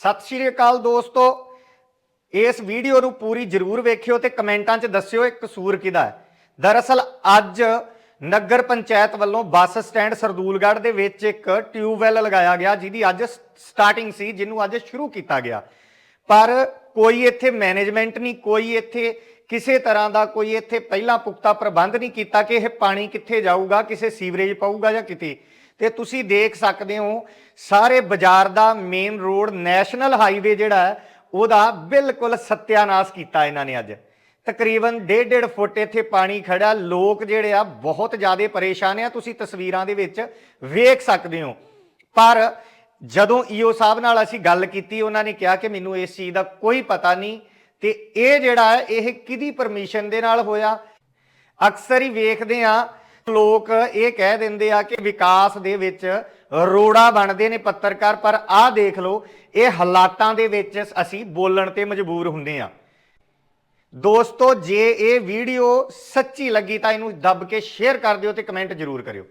ਸਤਿ ਸ਼੍ਰੀ ਅਕਾਲ ਦੋਸਤੋ। ਇਸ ਵੀਡੀਓ ਨੂੰ ਪੂਰੀ ਜਰੂਰ ਵੇਖਿਓ ਤੇ ਕਮੈਂਟਾਂ 'ਚ ਦੱਸਿਓ ਇਹ ਕਸੂਰ ਕਿਹਦਾ ਹੈ। ਦਰਅਸਲ ਅੱਜ ਨਗਰ ਪੰਚਾਇਤ ਵੱਲੋਂ ਬੱਸ ਸਟੈਂਡ ਸਰਦੂਲਗੜ੍ਹ ਦੇ ਵਿੱਚ ਇੱਕ ਟਿਊਬਵੈਲ ਲਗਾਇਆ ਗਿਆ, ਜਿਹਦੀ ਅੱਜ ਸਟਾਰਟਿੰਗ ਸੀ, ਜਿਹਨੂੰ ਅੱਜ ਸ਼ੁਰੂ ਕੀਤਾ ਗਿਆ। ਪਰ ਕੋਈ ਇੱਥੇ ਮੈਨੇਜਮੈਂਟ ਨਹੀਂ, ਕੋਈ ਇੱਥੇ ਕਿਸੇ ਤਰ੍ਹਾਂ ਦਾ ਕੋਈ ਇੱਥੇ ਪਹਿਲਾਂ ਪੁਖਤਾ ਪ੍ਰਬੰਧ ਨਹੀਂ ਕੀਤਾ ਕਿ ਇਹ ਪਾਣੀ ਕਿੱਥੇ ਜਾਊਗਾ, ਕਿਸੇ ਸੀਵਰੇਜ ਪਾਊਗਾ ਜਾਂ ਕਿਤੇ। ਤੇ ਤੁਸੀਂ ਦੇਖ ਸਕਦੇ ਹੋ, ਸਾਰੇ ਬਾਜ਼ਾਰ ਦਾ ਮੇਨ ਰੋਡ ਨੈਸ਼ਨਲ ਹਾਈਵੇ ਜਿਹੜਾ ਹੈ, ਉਹਦਾ ਬਿਲਕੁਲ ਸਤਿਆਨਾਸ਼ ਕੀਤਾ ਇਹਨਾਂ ਨੇ ਅੱਜ। ਤਕਰੀਬਨ 1.5 ਫੁੱਟ ਇੱਥੇ ਪਾਣੀ ਖੜਾ ਲੋਕ ਜਿਹੜੇ ਆ, ਬਹੁਤ ਜ਼ਿਆਦਾ ਪਰੇਸ਼ਾਨ ਆ। ਤੁਸੀਂ ਤਸਵੀਰਾਂ ਦੇ ਵਿੱਚ ਵੇਖ ਸਕਦੇ ਹੋ। ਪਰ ਜਦੋਂ ਈਓ ਸਾਹਿਬ ਨਾਲ ਅਸੀਂ ਗੱਲ ਕੀਤੀ, ਉਹਨਾਂ ਨੇ ਕਿਹਾ ਕਿ ਮੈਨੂੰ ਇਸ ਚੀਜ਼ ਦਾ ਕੋਈ ਪਤਾ ਨਹੀਂ। ਤੇ ਇਹ ਜਿਹੜਾ ਹੈ, ਇਹ ਕਿਹਦੀ ਪਰਮਿਸ਼ਨ ਦੇ ਨਾਲ ਹੋਇਆ? ਅਕਸਰ ਹੀ ਵੇਖਦੇ ਆ ਲੋਕ ਇਹ ਕਹਿ ਦਿੰਦੇ ਆ ਕਿ ਵਿਕਾਸ ਦੇ ਵਿੱਚ ਰੋੜਾ ਬਣਦੇ ਨੇ ਪੱਤਰਕਾਰ, ਪਰ ਆਹ ਦੇਖ ਲਓ, ਇਹ ਹਾਲਾਤਾਂ ਦੇ ਵਿੱਚ ਅਸੀਂ ਬੋਲਣ ਤੇ ਮਜਬੂਰ ਹੁੰਦੇ ਆ ਦੋਸਤੋ, ਜੇ ਇਹ ਵੀਡੀਓ ਸੱਚੀ ਲੱਗੀ ਤਾਂ ਇਹਨੂੰ ਦੱਬ ਕੇ ਸ਼ੇਅਰ ਕਰ ਦਿਓ ਤੇ ਕਮੈਂਟ ਜ਼ਰੂਰ ਕਰਿਓ।